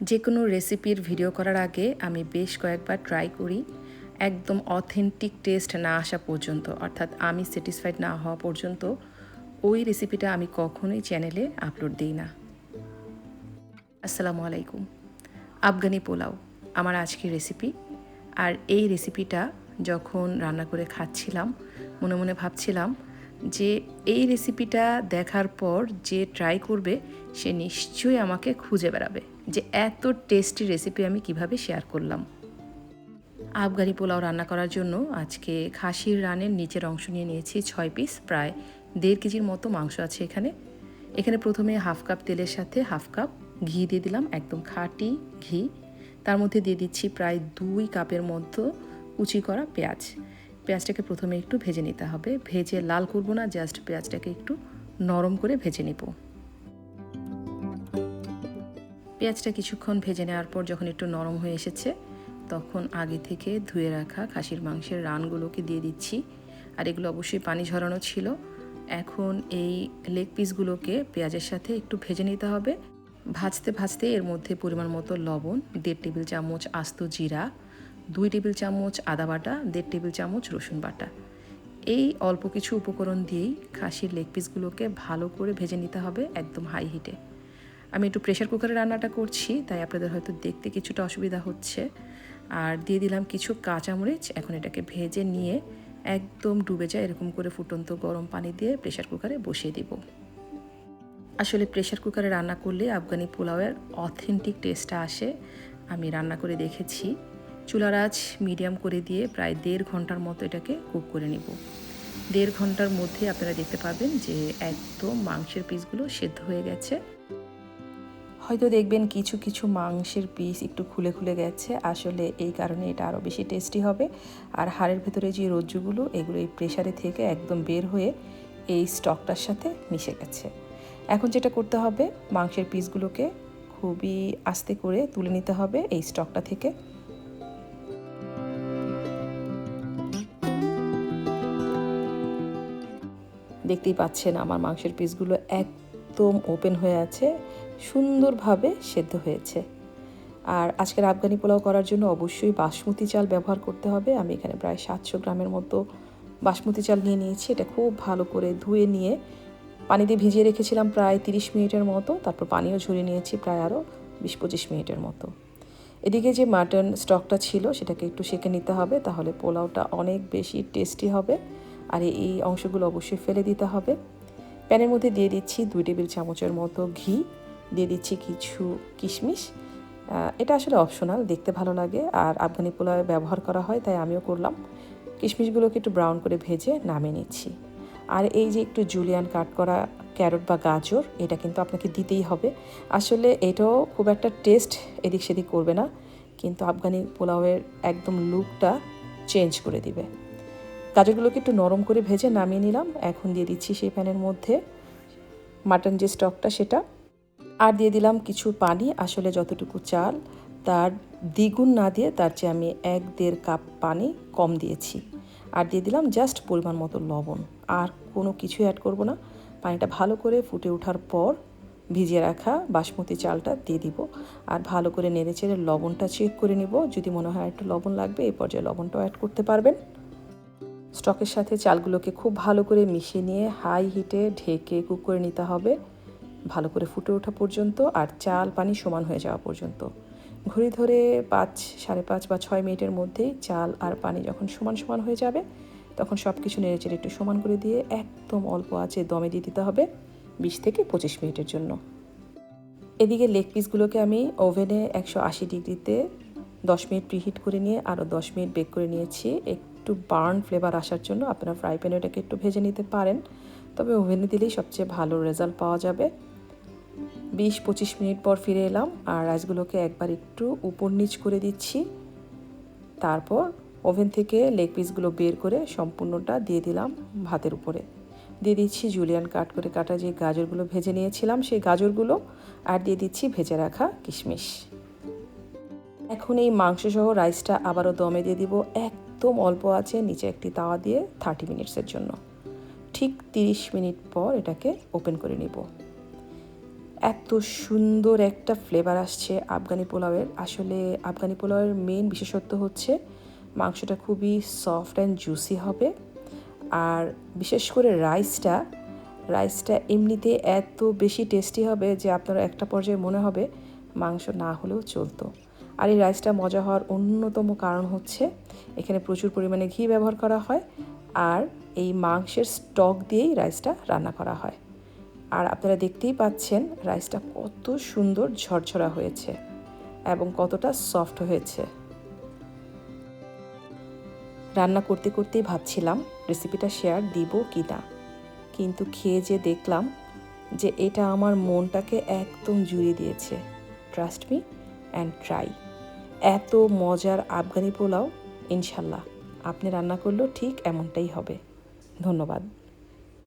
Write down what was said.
যে কোনো রেসিপির ভিডিও করার আগে আমি বেশ কয়েকবার ট্রাই করি। একদম অথেন্টিক টেস্ট না আসা পর্যন্ত, অর্থাৎ আমি স্যাটিসফাইড না হওয়া পর্যন্ত ওই রেসিপিটা আমি কখনোই চ্যানেলে আপলোড দিই না। আসসালামু আলাইকুম। আফগানি পোলাও, আমার আজকের রেসিপি। আর এই রেসিপিটা যখন রান্না করে খাচ্ছিলাম, মনে মনে ভাবছিলাম যে এই রেসিপিটা দেখার পর যে ট্রাই করবে, সে নিশ্চয়ই আমাকে খুঁজে বেড়াবে। যে এত টেস্টি রেসিপি আমি কীভাবে শেয়ার করলাম। আফগানি পোলাও রান্না করার জন্য আজকে খাসির রানের নিচের অংশ নিয়ে নিয়েছি ছয় পিস প্রায় দেড় কেজির মতো মাংস আছে এখানে। এখানে প্রথমে হাফ কাপ তেলের সাথে হাফ কাপ ঘি দিয়ে দিলাম, একদম খাঁটি ঘি। তার মধ্যে দিয়ে দিচ্ছি প্রায় দুই কাপের মতো কুচি করা পেঁয়াজ। পেঁয়াজটাকে প্রথমে একটু ভেজে নিতে হবে। ভেজে লাল করব না জাস্ট পেঁয়াজটাকে একটু নরম করে ভেজে নিব। পেঁয়াজটা কিছুক্ষণ ভেজে নেওয়ার পর যখন একটু নরম হয়ে এসেছে, তখন আগে থেকে ধুয়ে রাখা খাসির মাংসের রানগুলোকে দিয়ে দিচ্ছি। আর এগুলো অবশ্যই পানি ঝরানো ছিল। এখন এই লেগ পিসগুলোকে পেঁয়াজের সাথে একটু ভেজে নিতে হবে। ভাজতে ভাজতে এর মধ্যে পরিমাণ মতো লবণ, দেড় টেবিল চামচ আস্ত জিরা, দুই টেবিল চামচ আদা বাটা, দেড় টেবিল চামচ রসুন বাটা। এই অল্প কিছু উপকরণ দিয়েই খাসির লেগ পিসগুলোকে ভালো করে ভেজে নিতে হবে একদম হাই হিটে আমি একটু প্রেশার কুকারে রান্নাটা করছি, তাই আপনাদের হয়তো দেখতে কিছুটা অসুবিধা হচ্ছে। আর দিয়ে দিলাম কিছু কাঁচামরিচ, এখন এটাকে ভেজে নিয়ে একদম ডুবে যায়, এরকম করে ফুটন্ত গরম পানি দিয়ে প্রেশার কুকারে বসিয়ে দিব। আসলে প্রেশার কুকারে রান্না করলে আফগানি পোলাওয়ের অথেন্টিক টেস্টটা আসে। আমি রান্না করে দেখেছি। চুলার আঁচ মিডিয়াম করে দিয়ে প্রায় দেড় ঘণ্টার মতো এটাকে কুক করে নিব। দেড় ঘণ্টার মধ্যে আপনারা দেখতে পাবেন যে একদম মাংসের পিসগুলো সেদ্ধ হয়ে গেছে। হয়তো দেখবেন কিছু কিছু মাংসের পিস একটু খুলে খুলে গেছে। আসলে এই কারণে এটা আরও বেশি টেস্টি হবে। আর হাড়ের ভেতরে যে রজ্জুগুলো এগুলো এই প্রেশারে থেকে একদম বের হয়ে এই স্টকটার সাথে মিশে গেছে। এখন যেটা করতে হবে, মাংসের পিসগুলোকে খুবই আস্তে করে তুলে নিতে হবে এই স্টকটা থেকে। দেখতেই পাচ্ছেন আমার মাংসের পিসগুলো একদম ওপেন হয়ে আছে, সুন্দরভাবে সেদ্ধ হয়েছে। আর আজকের আফগানি পোলাও করার জন্য অবশ্যই বাসমতি চাল ব্যবহার করতে হবে। আমি এখানে প্রায় সাতশো গ্রামের মতো বাসমতি চাল নিয়ে নিয়েছি। এটা খুব ভালো করে ধুয়ে নিয়ে পানি দিয়ে ভিজিয়ে রেখেছিলাম প্রায় তিরিশ মিনিটের মতো। তারপর পানিও ঝরিয়ে নিয়েছি প্রায় আরও বিশ পঁচিশ মিনিটের মতো। এদিকে যে মাটন স্টকটা ছিল, সেটাকে একটু সেঁকে নিতে হবে, তাহলে পোলাওটা অনেক বেশি টেস্টি হবে। আর এই অংশগুলো অবশ্যই ফেলে দিতে হবে। প্যানের মধ্যে দিয়ে দিচ্ছি দুই টেবিল চামচের মতো ঘি, দিয়ে দিচ্ছি কিছু কিশমিশ। এটা আসলে অপশনাল দেখতে ভালো লাগে। আর আফগানি পোলাওয়ে ব্যবহার করা হয়, তাই আমিও করলাম। কিশমিশগুলোকে একটু ব্রাউন করে ভেজে নামিয়ে নিচ্ছি। আর এই যে একটু জুলিয়ান কাট করা ক্যারট বা গাজর, এটা কিন্তু আপনাকে দিতেই হবে। আসলে এটাও খুব একটা টেস্ট এদিক সেদিক করবে না, কিন্তু আফগানি পোলাওয়ের একদম লুকটা চেঞ্জ করে দিবে। গাজরগুলোকে একটু নরম করে ভেজে নামিয়ে নিলাম। এখন দিয়ে দিচ্ছি সেই প্যানের মধ্যে মাটন যে স্টকটা সেটা। আর দিয়ে দিলাম কিছু পানি, আসলে যতটুকু চাল, তার দ্বিগুণ না দিয়ে তার চেয়ে আমি এক দেড় কাপ পানি কম দিয়েছি। আর দিয়ে দিলাম জাস্ট পরিমাণ মতো লবণ। আর কোনো কিছু অ্যাড করব না। পানিটা ভালো করে ফুটে ওঠার পর ভিজিয়ে রাখা বাসমতি চালটা দিয়ে দিব। আর ভালো করে নেড়ে চেড়ে লবণটা চেক করে নিব। যদি মনে হয় একটু লবণ লাগবে, এই পর্যায়ে লবণটাও অ্যাড করতে পারবেন। স্টকের সাথে চালগুলোকে খুব ভালো করে মিশিয়ে নিয়ে হাই হিটে ঢেকে কুক করে নিতে হবে। ভালো করে ফুটে ওঠা পর্যন্ত আর চাল পানি সমান হয়ে যাওয়া পর্যন্ত। ঘড়ি ধরে পাঁচ, সাড়ে পাঁচ বা ছয় মিনিটের মধ্যেই চাল আর পানি যখন সমান সমান হয়ে যাবে, তখন সব কিছু নেড়ে নেড়েচেড়ে একটু সমান করে দিয়ে একদম অল্প আছে দমে দিয়ে দিতে হবে বিশ থেকে পঁচিশ মিনিটের জন্য। এদিকে লেগ পিসগুলোকে আমি ওভেনে একশো আশি ডিগ্রিতে দশ মিনিট প্রিহিট করে নিয়ে আরও দশ মিনিট বেক করে নিয়েছি। একটু বার্ন ফ্লেভার আসার জন্য আপনারা ফ্রাই প্যানে এটাকে একটু ভেজে নিতে পারেন। তবে ওভেনে দিলেই সবচেয়ে ভালো রেজাল্ট পাওয়া যাবে। বিশ পঁচিশ মিনিট পর ফিরে এলাম আর রাইসগুলোকে একবার একটু উপর নিচ করে দিচ্ছি। তারপর ওভেন থেকে লেগ পিসগুলো বের করে সম্পূর্ণটা দিয়ে দিলাম ভাতের উপরে। দিয়ে দিচ্ছি জুলিয়ান কাট করে কাটা যে গাজরগুলো ভেজে নিয়েছিলাম সেই গাজরগুলো আর দিয়ে দিচ্ছি ভেজে রাখা কিশমিশ। এখন এই মাংসসহ রাইসটা আবারও দমে দিয়ে দিব একদম অল্প আছে নিচে একটি তাওয়া দিয়ে থার্টি মিনিটসের জন্য। ঠিক তিরিশ মিনিট পর এটাকে ওপেন করে নিব। এত সুন্দর একটা ফ্লেভার আসছে আফগানি পোলাওয়ের। আসলে আফগানি পোলাওয়ের মেন বিশেষত্ব হচ্ছে মাংসটা খুবই সফট অ্যান্ড জুসি হবে। আর বিশেষ করে রাইসটা রাইসটা এমনিতে এত বেশি টেস্টি হবে যে আপনার একটা পর্যায়ে মনে হবে মাংস না হলেও চলতো। আর এই রাইসটা মজা হওয়ার অন্যতম কারণ হচ্ছে এখানে প্রচুর পরিমাণে ঘি ব্যবহার করা হয় আর এই মাংসের স্টক দিয়েই রাইসটা রান্না করা হয়। আর আপনারা দেখতেই পাচ্ছেন রাইসটা কত সুন্দর ঝরঝরা হয়েছে এবং কতটা সফট হয়েছে। রান্না করতে করতেই ভাবছিলাম রেসিপিটা শেয়ার দিব কি না, কিন্তু খেয়ে যে দেখলাম যে এটা আমার মনটাকে একদম জুড়িয়ে দিয়েছে। ট্রাস্ট মি অ্যান্ড ট্রাই এত মজার আফগানি পোলাও ইনশাল্লাহ। আপনি রান্না করলেও ঠিক এমনটাই হবে। ধন্যবাদ।